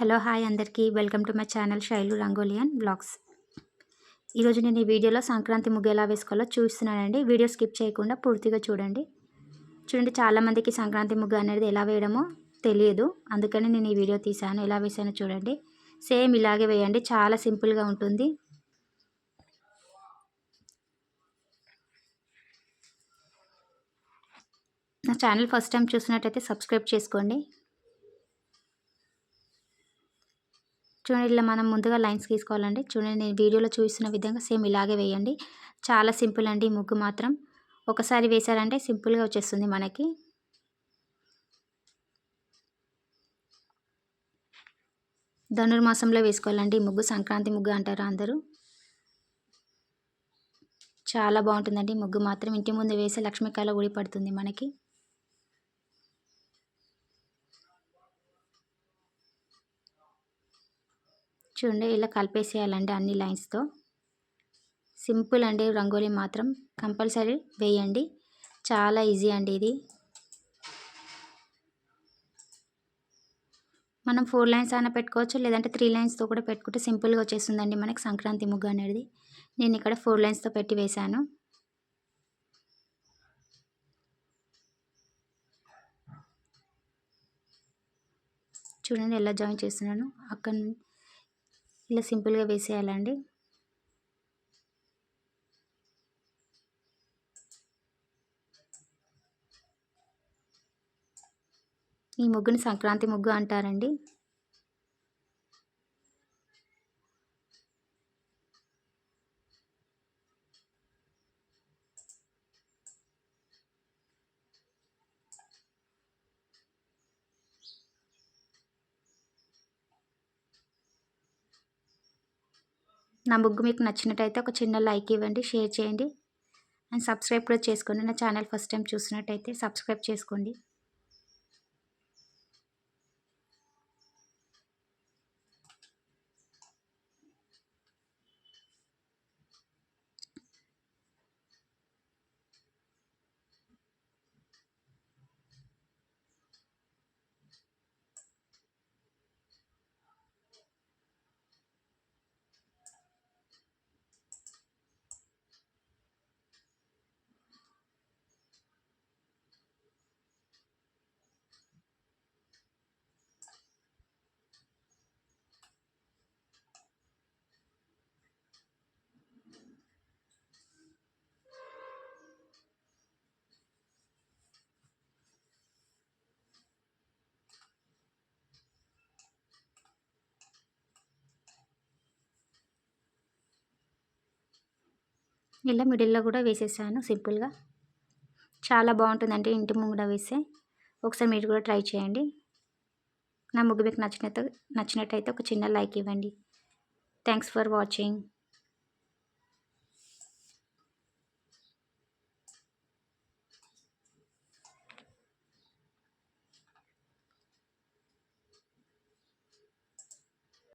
Hello hi అందరికీ. Welcome to my channel Shailu Rangolian blogs. ఈరోజు నేను ఈ వీడియోలో సంక్రాంతి ముగ్గు ఎలా వేసుకోవాలో చూస్తున్నానండి. వీడియో స్కిప్ చేయకుండా పూర్తిగా చూడండి. చూడండి చాలామందికి సంక్రాంతి ముగ్గు అనేది ఎలా వేయడమో తెలియదు. అందుకని నేను ఈ వీడియో తీశాను. ఎలా వేసానో చూడండి. సేమ్ ఇలాగే వేయండి. చాలా సింపుల్గా ఉంటుంది. నా ఛానల్ ఫస్ట్ టైం చూసినట్టయితే సబ్స్క్రైబ్ చేసుకోండి. చూడండి ఇలా మనం ముందుగా లైన్స్ తీసుకోవాలండి చూడండి నేను వీడియోలో చూస్తున్న విధంగా సేమ్ ఇలాగే వేయండి. చాలా సింపుల్ అండి ఈ ముగ్గు మాత్రం. ఒకసారి వేశారంటే సింపుల్గా వచ్చేస్తుంది మనకి. ధనుర్మాసంలో వేసుకోవాలండి ఈ ముగ్గు. సంక్రాంతి ముగ్గు అంటారు అందరూ. చాలా బాగుంటుందండి ముగ్గు మాత్రం. ఇంటి ముందు వేసే లక్ష్మీకాయలో గుడి పడుతుంది మనకి. చూడండి ఇలా కలిపేసేయాలండి అన్ని లైన్స్తో సింపుల్ అండి రంగోలీ మాత్రం. కంపల్సరీ వేయండి. చాలా ఈజీ అండి ఇది. మనం ఫోర్ లైన్స్ అయినా పెట్టుకోవచ్చు లేదంటే త్రీ లైన్స్తో కూడా పెట్టుకుంటే సింపుల్గా వచ్చేస్తుందండి మనకి సంక్రాంతి ముగ్గు అనేది. నేను ఇక్కడ ఫోర్ లైన్స్తో పెట్టి వేశాను. చూడండి ఎలా జాయిన్ చేస్తున్నాను. అక్కడ ఇలా సింపుల్గా వేసేయాలండి ఈ ముగ్గుని సంక్రాంతి ముగ్గు అంటారండి. నా బుక్ మీకు నచ్చినట్టయితే ఒక చిన్న లైక్ ఇవ్వండి షేర్ చేయండి. అండ్ సబ్స్క్రైబ్ కూడా చేసుకోండి. నా ఛానల్ ఫస్ట్ టైం చూసినట్టయితే సబ్స్క్రైబ్ చేసుకోండి. ఇలా మిడిల్లో కూడా వేసేసాను సింపుల్గా. చాలా బాగుంటుందంటే ఇంటి ముంగడ వేస్తే ఒకసారి మీరు కూడా ట్రై చేయండి. నా ముగ్గు మీకు నచ్చినట్టు నచ్చినట్టయితే ఒక చిన్న లైక్ ఇవ్వండి. Thanks for watching.